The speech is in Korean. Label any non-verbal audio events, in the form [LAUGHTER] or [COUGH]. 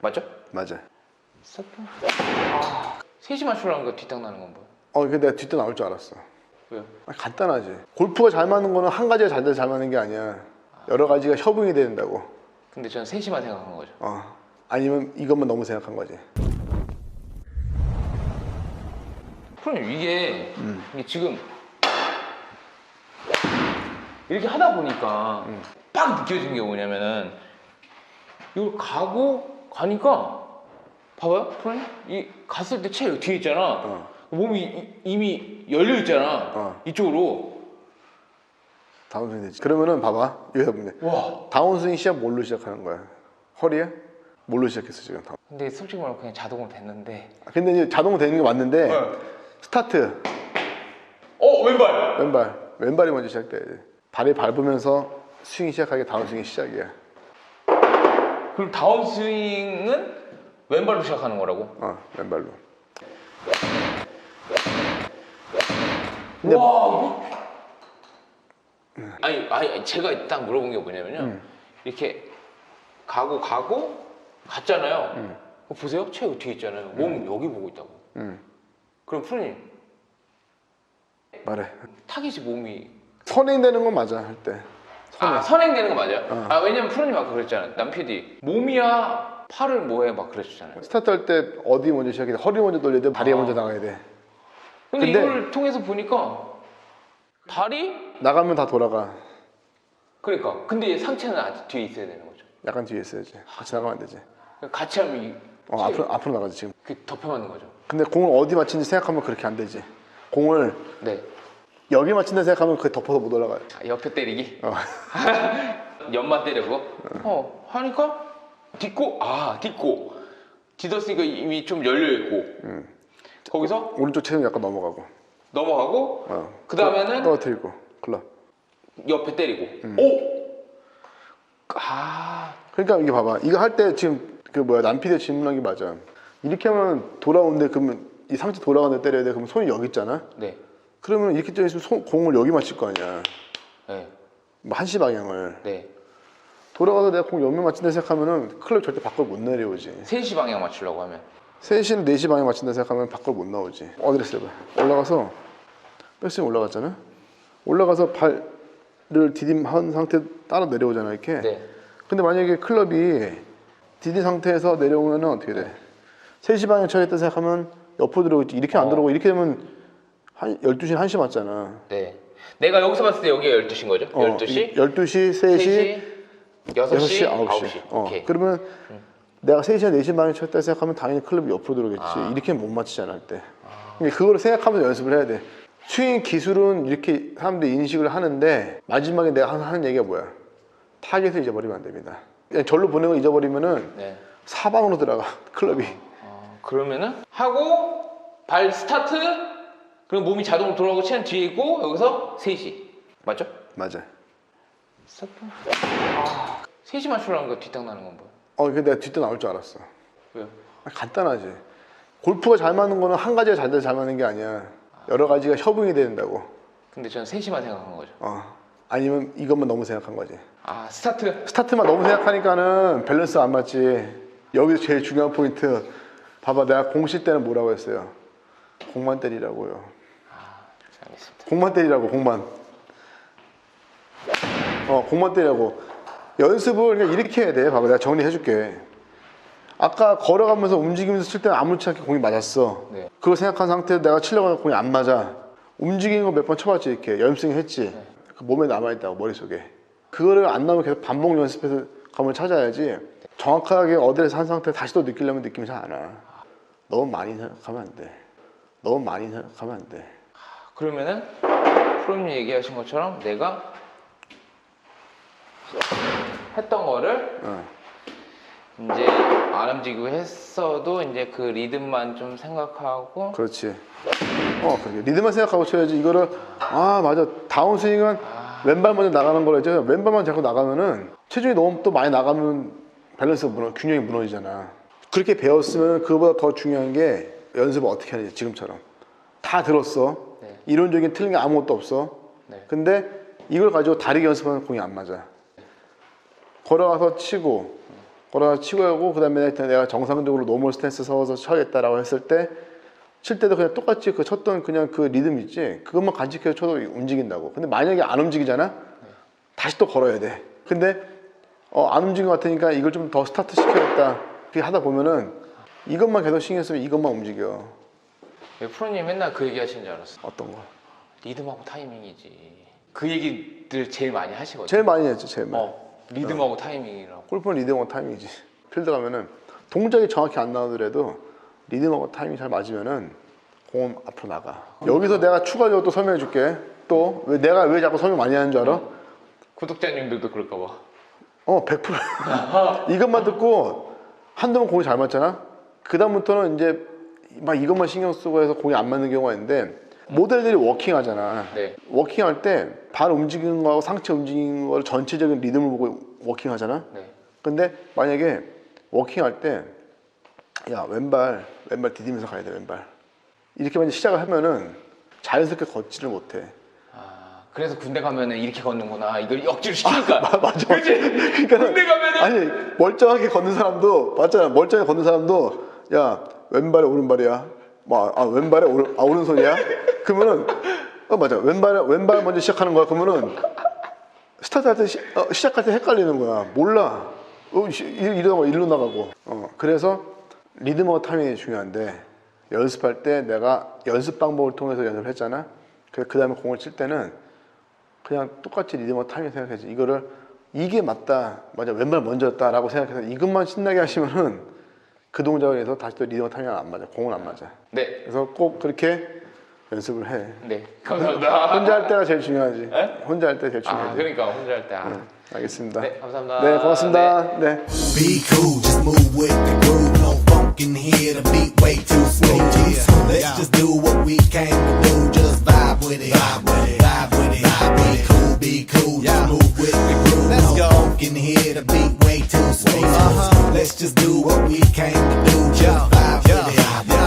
맞죠? 맞아. 스타트. 아, 3시 맞추라는 거 뒷땅 나는 건 뭐야? 어, 근데 내가 뒷대 나올 줄 알았어. 왜요? 아, 간단하지. 골프가 잘 맞는 거는 한 가지가 잘 돼서 잘 맞는 게 아니야. 여러 가지가 협응이 된다고. 근데 저는 3시만 생각한 거죠. 어. 아니면 이것만 너무 생각한 거지. 프로님 이게, 이게 지금 이렇게 하다 보니까 빡 느껴진 게 뭐냐면은 이걸 가고 가니까 봐봐요 프로님 이 갔을 때채 뒤에 있잖아 어. 몸이 이- 이미 열려 있잖아 어. 이쪽으로 다운스윙 되지. 그러면은 봐봐. 보면 와 다운스윙 시작 뭘로 시작하는 거야? 허리에? 뭘로 시작했어 지금? 다운. 근데 솔직히 말하면 그냥 자동으로 됐는데 아, 근데 이제 자동으로 되는 게 맞는데 스타트 어 왼발 왼발 왼발이 먼저 시작돼야 돼. 발이 밟으면서 스윙이 시작하게 다운스윙이 시작이야. 그럼 다운스윙은 왼발로 시작하는 거라고? 어 왼발로. 근데- 와 이거 아니 아니 제가 딱 물어본 게 뭐냐면요 음. 이렇게 가고 가고 갔잖아요 음. 어, 보세요 최고 뒤에 있잖아요 몸 여기 보고 있다고 음 그럼 프로님 말해. 타깃이 몸이 선행되는 건 맞아 할 때. 아 선행되는 거 맞아요? 어. 아 왜냐면 프로님 아까 그랬잖아요 남 PD 몸이야 팔을 뭐해 막 그랬잖아요 스타트 할 때 어디 먼저 시작해야 돼? 허리 먼저 돌려야 돼? 다리가 아. 먼저 나가야 돼? 근데, 근데- 이걸 통해서 보니까 다리? 나가면 다 돌아가. 그러니까 근데 상체는 아직 뒤에 있어야 되는 거죠 약간 뒤에 있어야지. 같이 나가면 안 되지. 같이 하면 이 어, 앞으로 앞으로 나가지 지금. 그 덮여 맞는 거죠 근데 공을 어디 맞힌지 생각하면 그렇게 안 되지. 공을 네 여기 맞힌다 생각하면 그게 덮어서 못 올라가요. 아, 옆에 때리기 어. [LAUGHS] 옆만 때리고 어 하니까 딛고 아 딛고 딛었으니까 이미 좀 열려 있고 음. 거기서 오른쪽 체중 약간 넘어가고. 넘어가고 어. 그 다음에는 떨어뜨리고. 클럽. 옆에 때리고 음. 오! 아 그러니까 이게 봐봐. 이거 할 때 지금 그 뭐야 남피디 질문한 게 맞아. 이렇게 하면 돌아오는데 그러면 이 상체 돌아가는데 때려야 돼. 그러면 손이 여기 있잖아. 네. 그러면 이렇게 뛰어 있으면 손, 공을 여기 맞힐 거 아니야. 네. 뭐 한시 방향을. 네. 돌아가서 내가 공 옆면 맞힌다 생각하면은 클럽 절대 밖으로 못 내려오지. 3시 방향 맞추려고 하면 3시는 4시 방향 맞춘다 생각하면 밖으로 못 나오지. 어드레스 해봐. 올라가서 백스윙 올라갔잖아. 올라가서 발을 디딤한 상태 따라 내려오잖아 이렇게. 네. 근데 만약에 클럽이 디딘 상태에서 내려오면은 어떻게 돼? 3시 방향 처리했다 생각하면 옆으로 들어오겠지. 이렇게 안 어. 들어오고 이렇게 되면 한 12시는 1시 맞잖아. 네. 내가 여기서 봤을 때 여기가 12시인 거죠? 12시? 12시, 3시, 6시, 6시, 9시. 9시. 어. 오케이. 그러면 내가 3시나 4시 방에 쳤다 생각하면 당연히 클럽이 옆으로 들어오겠지. 아. 이렇게 못 맞히잖아, 할 때. 근데 그거를 생각하면서 연습을 해야 돼. 스윙 기술은 이렇게 사람들이 인식을 하는데 마지막에 내가 하는- 얘기가 뭐야? 타겟을 잊어버리면 안 됩니다. 그냥 절로 보내는 거 잊어버리면은 네. 사방으로 들어가, 클럽이. 어, 그러면은 하고 발 스타트 그리고 몸이 자동으로 돌아가고 채는 뒤에 있고 여기서 3시. 맞죠? 맞아. 스타트. 아, 3시 맞추라는 거 뒷땅 나는 건 뭐야? 어, 근데 내가 뒷대 나올 줄 알았어. 왜요? 아, 간단하지. 골프가 잘 맞는 거는 한 가지가 잘 돼서 잘 맞는 게 아니야. 여러 가지가 협응이 된다고. 근데 저는 3시만 생각한 거죠. 어. 아니면 이것만 너무 생각한 거지. 아, 스타트. 스타트만 너무 생각하니까는 밸런스가 안 맞지. 여기서 제일 중요한 포인트. 봐봐, 내가 공칠 때는 뭐라고 했어요? 공만 때리라고요. 알겠습니다. 공만 때리라고, 공만. 어, 공만 때리라고. 연습을 그냥 이렇게 해야 돼. 봐봐, 내가 정리해 줄게. 아까 걸어가면서 움직이면서 칠 때는 아무렇지 않게 공이 맞았어. 네. 그걸 생각한 상태에서 내가 치려고 하면 공이 안 맞아. 움직이는 거 몇 번 쳐봤지, 이렇게. 연습생 했지. 그 몸에 남아있다고, 머릿속에. 그거를 안 나오면 계속 반복 연습해서 감을 찾아야지. 정확하게 어디에서 한 상태 다시 또 느끼려면 느낌이 잘 안 와. 너무 많이 생각하면 안 돼. 너무 많이 생각하면 안 돼. 그러면은 프로님 얘기하신 것처럼 내가 했던 거를 어. 이제 안 움직이고 했어도 이제 그 리듬만 좀 생각하고 그렇지. 어, 그렇게. 리듬만 생각하고 쳐야지. 이거를, 아, 맞아. 다운스윙은 왼발 먼저 나가는 거라 했죠. 왼발만 자꾸 나가면은 체중이 너무 또 많이 나가면 밸런스가 무너, 균형이 무너지잖아. 그렇게 배웠으면 그거보다 더 중요한 게 연습을 어떻게 하는지, 지금처럼. 다 들었어. 네. 이론적인 틀린 게 아무것도 없어. 네. 근데 이걸 가지고 다르게 연습하면 공이 안 맞아. 걸어가서 치고, 걸어서 치고 하고 그 다음에 내가 정상적으로 노멀 스탠스 서서 쳐야겠다라고 했을 때 칠 때도 그냥 똑같이 그 쳤던 그냥 그 리듬 있지 그것만 간직해서 쳐도 움직인다고 근데 만약에 안 움직이잖아 다시 또 걸어야 돼 근데 어, 안 움직인 것 같으니까 이걸 좀 더 스타트 시켜야겠다 그렇게 하다 보면은 이것만 계속 신경 쓰면 이것만 움직여 왜 프로님 맨날 그 얘기 하시는 줄 알았어. 어떤 거 리듬하고 타이밍이지. 그 얘기들 제일 많이 하시거든. 제일 많이 했죠 제일 많이 어, 리듬하고 타이밍이라고. 골프는 리듬하고 타이밍이지. 필드 가면은 동작이 정확히 안 나오더라도 리듬하고 타이밍 잘 맞으면은 공은 앞으로 나가. 여기서 내가 추가적으로 또 설명해 줄게. 또 왜 내가 왜 자꾸 설명 많이 하는 줄 알아? 구독자님들도 그럴까봐. 어, 100%. [LAUGHS] 이것만 듣고 번 공이 잘 맞잖아? 그다음부터는 이제 막 이것만 신경 쓰고 해서 공이 안 맞는 경우가 있는데 모델들이 워킹 하잖아. 네. 워킹 할 때 발 움직이는 거하고 상체 움직이는 거를 전체적인 리듬을 보고 워킹 하잖아? 네. 근데 만약에 워킹 할 때 야 왼발 왼발 디디면서 가야 돼 왼발 이렇게 만약 시작을 하면은 자연스럽게 걷지를 못해 아, 그래서 군대 가면은 이렇게 걷는구나. 이걸 억지로 시키니까. 아, 맞아 그치? 그러니까 군대 가면은 아니 멀쩡하게 걷는 사람도 맞잖아 멀쩡하게 걷는 사람도 야 왼발에 오른발이야. 뭐 아 왼발에 오른 아 오른손이야? 그러면은 어 맞아. 왼발에 왼발 먼저 시작하는 거야. 그러면은 스타트 할 때 시, 어, 시작할 때 헷갈리는 거야. 몰라. 어, 이러다가 일로 나가고. 어 그래서 리듬하고 타이밍이 중요한데 연습할 때 내가 연습 방법을 통해서 연습을 했잖아. 그래서 그 다음에 공을 칠 때는 그냥 똑같이 리듬하고 타이밍 생각해야지. 이거를 이게 맞다. 맞아. 왼발 먼저였다라고 생각해서 이것만 신나게 하시면은 그 동작을 해서 다시 또 리듬하고 타이밍 안 맞아 공은 안 맞아 네. 그래서 꼭 그렇게 연습을 해 네. 감사합니다. 혼자 할 때가 제일 중요하지 에? 혼자 할 때 제일 아, 중요하지 그러니까 혼자 할 때. 아. 알겠습니다 네, 감사합니다. 네 고맙습니다 네. Be cool, just move with the groove. No funk in here, the beat way too smooth. Yeah. Let's just do what we came to do. Just vibe with it, vibe with it, vibe with it. Be cool, be cool. Yeah. Move with the groove. Let's no go. Can hear here, the beat way too sweet. Uh-huh. Let's just do what we came to do. Just yeah. vibe yeah. with it.